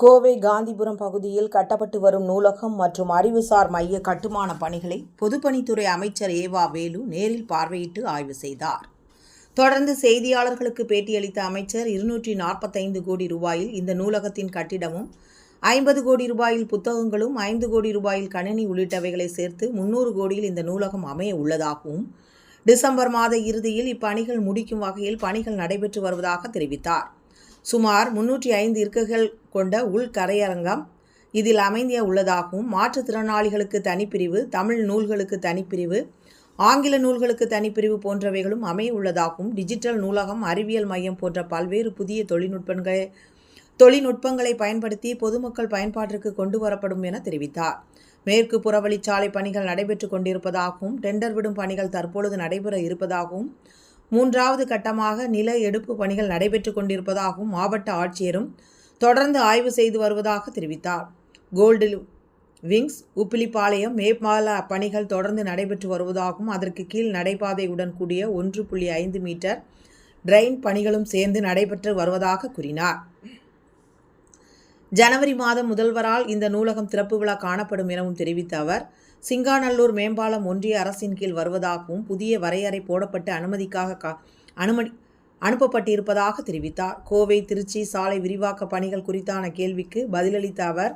கோவை காந்திபுரம் பகுதியில் கட்டப்பட்டு வரும் நூலகம் மற்றும் அறிவுசார் மைய கட்டுமான பணிகளை பொதுப்பணித்துறை அமைச்சர் ஏவா வேலு நேரில் பார்வையிட்டு ஆய்வு செய்தார். தொடர்ந்து செய்தியாளர்களுக்கு பேட்டியளித்த அமைச்சர் இருநூற்றி நாற்பத்தைந்து கோடி ரூபாயில் இந்த நூலகத்தின் கட்டிடமும் ஐம்பது கோடி ரூபாயில் புத்தகங்களும் ஐந்து கோடி ரூபாயில் கணினி உள்ளிட்டவைகளை சேர்த்து முன்னூறு கோடியில் இந்த நூலகம் அமைய உள்ளதாகவும் டிசம்பர் மாத இறுதியில் இப்பணிகள் முடிக்கும் வகையில் பணிகள் நடைபெற்று வருவதாக தெரிவித்தார். சுமார் முன்னூற்றி ஐந்து இருக்கைகள் கொண்ட உள்கரையரங்கம் இதில் அமைந்திய உள்ளதாகவும் மாற்றுத்திறனாளிகளுக்கு தனிப்பிரிவு தமிழ் நூல்களுக்கு தனிப்பிரிவு ஆங்கில நூல்களுக்கு தனிப்பிரிவு போன்றவைகளும் அமைய உள்ளதாகவும் டிஜிட்டல் நூலகம் அறிவியல் மையம் போன்ற பல்வேறு புதிய தொழில்நுட்பங்களை தொழில்நுட்பங்களை பயன்படுத்தி பொதுமக்கள் பயன்பாட்டிற்கு கொண்டு வரப்படும் என தெரிவித்தார். மேற்கு புறவழிச்சாலை பணிகள் நடைபெற்று கொண்டிருப்பதாகவும் டெண்டர் விடும் பணிகள் தற்பொழுது நடைபெற இருப்பதாகவும் மூன்றாவது கட்டமாக நில எடுப்பு பணிகள் நடைபெற்று கொண்டிருப்பதாகவும் மாவட்ட ஆட்சியரும் தொடர்ந்து ஆய்வு செய்து வருவதாக தெரிவித்தார். கோல்டு விங்ஸ் உப்பிலிப்பாளையம் மேம்பால பணிகள் தொடர்ந்து நடைபெற்று வருவதாகவும் அதற்கு கீழ் நடைபாதையுடன் கூடிய ஒன்று புள்ளி ஐந்து மீட்டர் ட்ரெயின் பணிகளும் சேர்ந்து நடைபெற்று வருவதாக கூறினார். ஜனவரி மாதம் முதல்வரால் இந்த நூலகம் திறப்பு விழா காணப்படும் எனவும் தெரிவித்த அவர் சிங்காநல்லூர் மேம்பாலம் ஒன்றிய அரசின் கீழ் வருவதாகவும் புதிய வரையறை போடப்பட்டு அனுமதிக்காக கா அனுமதி அனுப்பப்பட்டிருப்பதாக தெரிவித்தார். கோவை திருச்சி சாலை விரிவாக்க பணிகள் குறித்தான கேள்விக்கு பதிலளித்த அவர்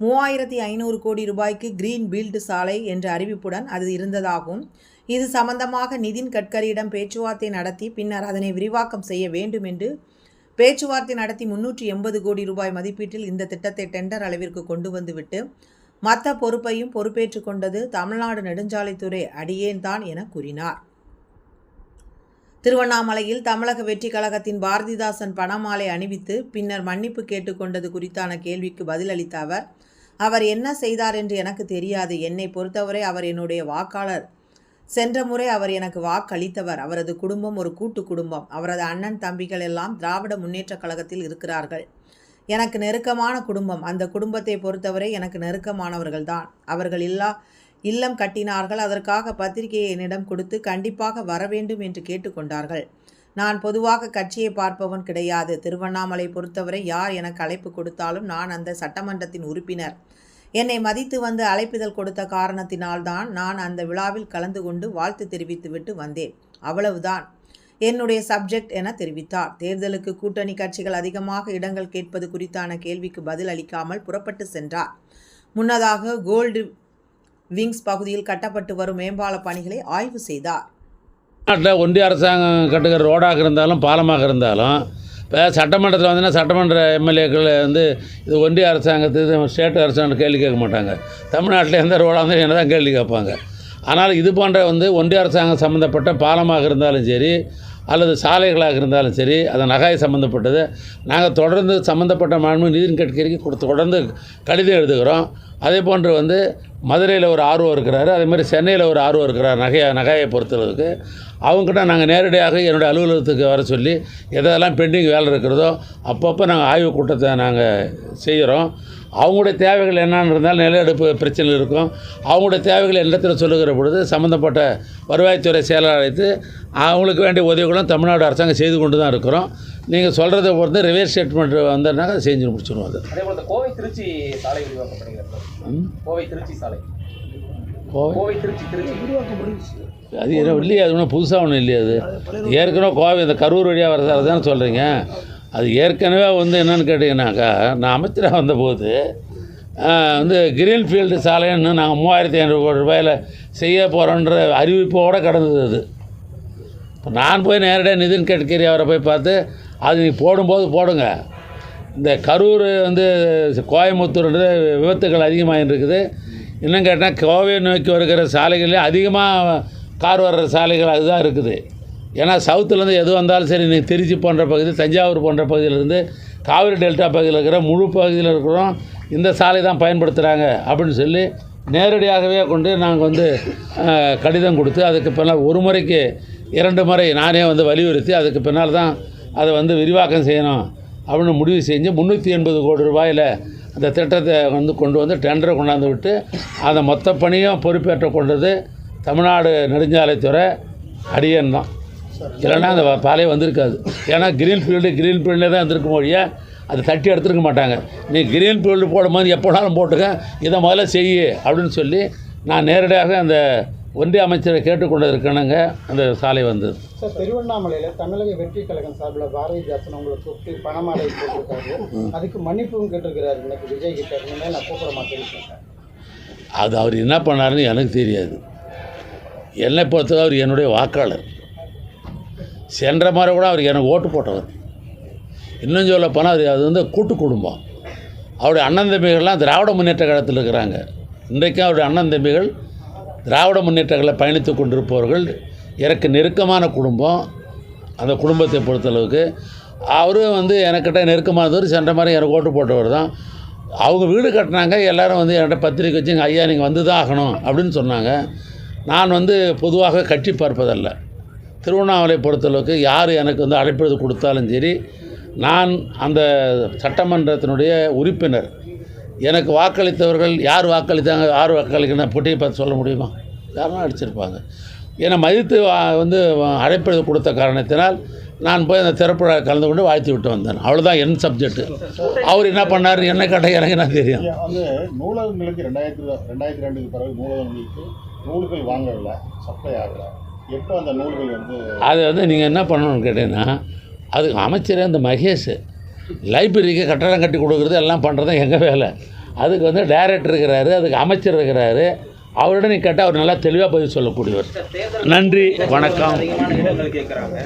மூவாயிரத்தி ஐநூறு கோடி ரூபாய்க்கு கிரீன் பீல்டு சாலை என்ற அறிவிப்புடன் அது இருந்ததாகவும் இது சம்பந்தமாக நிதின் கட்கரியிடம் பேச்சுவார்த்தை நடத்தி பின்னர் அதனை விரிவாக்கம் செய்ய வேண்டும் என்று பேச்சுவார்த்தை நடத்தி முன்னூற்றி எண்பது கோடி ரூபாய் மதிப்பீட்டில் இந்த திட்டத்தை டெண்டர் அளவிற்கு கொண்டு வந்துவிட்டு மற்ற பொறுப்பையும் பொறுப்பேற்றுக் கொண்டது தமிழ்நாடு நெடுஞ்சாலைத்துறை அடியேன் தான் என கூறினார். திருவண்ணாமலையில் தமிழக வெற்றி கழகத்தின் பாரதிதாசன் பணமாலை அணிவித்து பின்னர் மன்னிப்பு கேட்டுக்கொண்டது குறித்தான கேள்விக்கு பதிலளித்த அவர் அவர் என்ன செய்தார் என்று எனக்கு தெரியாது. என்னை பொறுத்தவரை அவர் என்னுடைய வாக்காளர். சென்ற முறை அவர் எனக்கு வாக்களித்தவர். அவரது குடும்பம் ஒரு கூட்டு குடும்பம். அவரது அண்ணன் தம்பிகள் எல்லாம் திராவிட முன்னேற்றக் கழகத்தில் இருக்கிறார்கள். எனக்கு நெருக்கமான குடும்பம். அந்த குடும்பத்தை பொறுத்தவரை எனக்கு நெருக்கமானவர்கள் தான். அவர்கள் இல்லா இல்லம் கட்டினார்கள். அதற்காக பத்திரிகையை என்னிடம் கொடுத்து கண்டிப்பாக வர வேண்டும் என்று கேட்டுக்கொண்டார்கள். நான் பொதுவாக கட்சியை பார்ப்பவன் கிடையாது. திருவண்ணாமலை பொறுத்தவரை யார் எனக்கு அழைப்பு கொடுத்தாலும் நான் அந்த சட்டமன்றத்தின் உறுப்பினர். என்னை மதித்து வந்து அழைப்பிதழ் கொடுத்த காரணத்தினால்தான் நான் அந்த விழாவில் கலந்து கொண்டு வாழ்த்து தெரிவித்துவிட்டு வந்தேன். அவ்வளவுதான். என்னுடைய சப்ஜெக்ட் என தெரிவித்தார். தேர்தலுக்கு கூட்டணி கட்சிகள் அதிகமாக இடங்கள் கேட்பது குறித்தான கேள்விக்கு பதில் அளிக்காமல் புறப்பட்டு சென்றார். முன்னதாக கோல்டு விங்ஸ் பகுதியில் கட்டப்பட்டு வரும் மேம்பால பணிகளை ஆய்வு செய்தார். நாட்டில் ஒன்றிய அரசாங்கம் கட்டுகிற ரோடாக இருந்தாலும் பாலமாக இருந்தாலும் இப்போ சட்டமன்றத்தில் வந்தீங்கன்னா சட்டமன்ற எம்எல்ஏக்கள் வந்து இது ஒன்றிய அரசாங்கத்துக்கு ஸ்டேட் அரசாங்கம் கேள்வி கேட்க மாட்டாங்க. தமிழ்நாட்டில் எந்த ரோடாக இருந்தாலும் என்ன தான் கேள்வி கேட்பாங்க. ஆனால் இது போன்ற வந்து ஒன்றிய அரசாங்கம் சம்மந்தப்பட்ட பாலமாக இருந்தாலும் சரி அல்லது சாலைகளாக இருந்தாலும் சரி அது நகாய் சம்மந்தப்பட்டது நாங்கள் தொடர்ந்து சம்மந்தப்பட்ட மாண்பு நிதின் கட்கரிக்கு கொடுத்து தொடர்ந்து கடிதம் எழுதுகிறோம். அதே போன்று வந்து மதுரையில் ஒரு ஆர்வம் இருக்கிறாரு. அதே மாதிரி சென்னையில் ஒரு ஆர்வம் இருக்கிறார் நகையை நகையை பொறுத்தளவுக்கு. அவங்ககிட்ட நாங்கள் நேரடியாக என்னுடைய அலுவலகத்துக்கு வர சொல்லி எதெல்லாம் பெண்டிங் வேலை இருக்கிறதோ அப்பப்போ நாங்கள் ஆய்வு கூட்டத்தை நாங்கள் செய்கிறோம். அவங்களுடைய தேவைகள் என்னன்னு இருந்தாலும் நில எடுப்பு பிரச்சனை இருக்கும். அவங்களுடைய தேவைகள் இடத்துல சொல்லுகிற பொழுது சம்மந்தப்பட்ட வருவாய்த்துறை செயலாளர் அழைத்து அவங்களுக்கு வேண்டிய உதவிகளும் தமிழ்நாடு அரசாங்கம் செய்து கொண்டு தான் இருக்கிறோம். நீங்கள் சொல்கிறத பொறுத்து ரிவேர் ஸ்டேட்மெண்ட் வந்ததுனாக்க அதை செஞ்சு முடிச்சிடுவோம் அது. கோவை திருச்சி சாலை. கோவை திருச்சி சாலை. கோவை? அது இல்லையா? அது ஒன்றும் புதுசாக ஒன்றும் இல்லையா அது? ஏற்கனவே கோவை இந்த கரூர் வழியாக வரதாக தானே சொல்கிறீங்க அது ஏற்கனவே வந்து என்னென்னு கேட்டிங்கனாக்கா நான் அமைச்சராக வந்தபோது வந்து வந்து கிரீன்ஃபீல்டு சாலைன்னு நாங்கள் மூவாயிரத்தி ஐநூறு கோடி ரூபாயில் செய்ய போகிறோன்ற அறிவிப்போடு கடந்தது அது. இப்போ நான் போய் நேரடியாக நிதின் கட்கரி அவரை போய் பார்த்து அது நீ போடும்போது போடுங்க. இந்த கரூர் வந்து கோயம்புத்தூர்ன்றது விபத்துகள் அதிகமாக இருக்குது இன்னும் கேட்டால் கோவையை நோக்கி வருகிற சாலைகளே அதிகமாக கார் வர்ற சாலைகள் அதுதான் இருக்குது. ஏன்னா சவுத்துலேருந்து எது வந்தாலும் சரி நீ திருச்சி போன்ற பகுதி தஞ்சாவூர் போன்ற பகுதியிலேருந்து காவிரி டெல்டா பகுதியில் இருக்கிற முழு பகுதியில் இருக்கிறோம் இந்த சாலை தான் பயன்படுத்துகிறாங்க அப்படின்னு சொல்லி நேரடியாகவே கொண்டு நாங்கள் வந்து கடிதம் கொடுத்து அதுக்கு பின்னால் ஒரு முறைக்கு இரண்டு முறை நானே வந்து வலியுறுத்தி அதுக்கு பின்னால் தான் அதை வந்து விரிவாக்கம் செய்யணும் அப்படின்னு முடிவு செஞ்சு முந்நூற்றி எண்பது கோடி ரூபாயில் அந்த திட்டத்தை வந்து கொண்டு வந்து டெண்டரை கொண்டாந்து விட்டு அந்த மொத்த பணியும் பொறுப்பேற்ற கொண்டது தமிழ்நாடு நெடுஞ்சாலைத்துறை அடியன் தான். இல்லைன்னா அந்த பாலே வந்திருக்காது. ஏன்னா கிரீன் ஃபீல்டு கிரீன் ஃபீல்டில் தான் இருந்திருக்கும் ஒழிய அதை தட்டி எடுத்துருக்க மாட்டாங்க. நீ கிரீன் ஃபீல்டு போடும்போது எப்போனாலும் போட்டுக்க இதை முதல்ல செய் அப்படின்னு சொல்லி நான் நேரடியாக அந்த ஒன்றிய அமைச்சரை கேட்டுக்கொண்டு இருக்கணுங்க அந்த சாலை வந்தது சார் திருவண்ணாமலையில் தமிழக வெற்றி கழகம் சார்பில் பாரதிய ஜாசன் உங்களை கூப்பிட்டு பணமாலை போட்டிருக்காரு. அதுக்கு மன்னிப்பும் கேட்டிருக்கிறாரு இன்னைக்கு விஜய் கிட்ட. இனிமேல் நான் கூப்பிட சொன்னேன் அது அவர் என்ன பண்ணாருன்னு எனக்கு தெரியாது. என்னை பொறுத்தவரை அவர் என்னுடைய வாக்காளர். சென்ற மாதிரி கூட அவர் எனக்கு ஓட்டு போட்டவர். இன்னும் சொல்ல போனால் அது அது வந்து கூட்டு குடும்பம். அவருடைய அண்ணன் தம்பிகள்லாம் திராவிட முன்னேற்ற கழகத்தில் இருக்கிறாங்க. இன்றைக்கும் அவருடைய அண்ணன் தம்பிகள் திராவிட முன்னேற்றங்களை பயணித்து கொண்டிருப்பவர்கள். எனக்கு நெருக்கமான குடும்பம். அந்த குடும்பத்தை பொறுத்தளவுக்கு அவரும் வந்து எனக்கிட்ட நெருக்கமானவர் சென்ற மாதிரி எனக்கு ஓட்டு போட்டவர் தான். அவங்க வீடு கட்டினாங்க. எல்லோரும் வந்து என்கிட்ட பத்திரிக்கை வச்சுங்க ஐயா நீங்கள் வந்து தான் ஆகணும் அப்படின்னு சொன்னாங்க. நான் வந்து பொதுவாக கட்சி பார்ப்பதல்ல. திருவண்ணாமலை பொறுத்தளவுக்கு யார் எனக்கு வந்து அழைப்பு கொடுத்தாலும் சரி நான் அந்த சட்டமன்றத்தினுடைய உறுப்பினர். எனக்கு வாக்களித்தவர்கள் யார் வாக்களித்தாங்க யார் வாக்களிக்கணும் போட்டியை பார்த்து சொல்ல முடியுமா? யாரும் அடிச்சிருப்பாங்க? என்னை மதித்து வந்து அழைப்பு கொடுத்த காரணத்தினால் நான் போய் அந்த திறப்புழா கலந்து கொண்டு வாழ்த்தி விட்டு வந்தேன். அவ்வளோதான் என் சப்ஜெக்ட்டு அவர் என்ன பண்ணார் என்ன கேட்டால் எனக்கு என்ன தெரியும்? வந்து நூலகங்களுக்கு ரெண்டாயிரத்தி ரெண்டாயிரத்தி ரெண்டுக்கு பிறகு நூலகங்களுக்கு நூல்கள் வாங்கல சப்ளை ஆகலை. எப்போ அந்த நூல்கள் வந்து அது வந்து நீங்கள் என்ன பண்ணணும்னு கேட்டீங்கன்னா அதுக்கு அமைச்சர் அந்த மகேஷ். லைப்ரரிக்கு கட்டடம் கட்டி கொடுக்குறது எல்லாம் பண்ணுறது எங்கள் வேலை. அதுக்கு வந்து டைரக்டர் இருக்கிறாரு அதுக்கு அமைச்சர் இருக்கிறாரு. அவரிடம் நீ கேட்டால் அவர் நல்லா தெளிவாக பதில் சொல்லக்கூடியவர். நன்றி வணக்கம். கேட்குறாங்க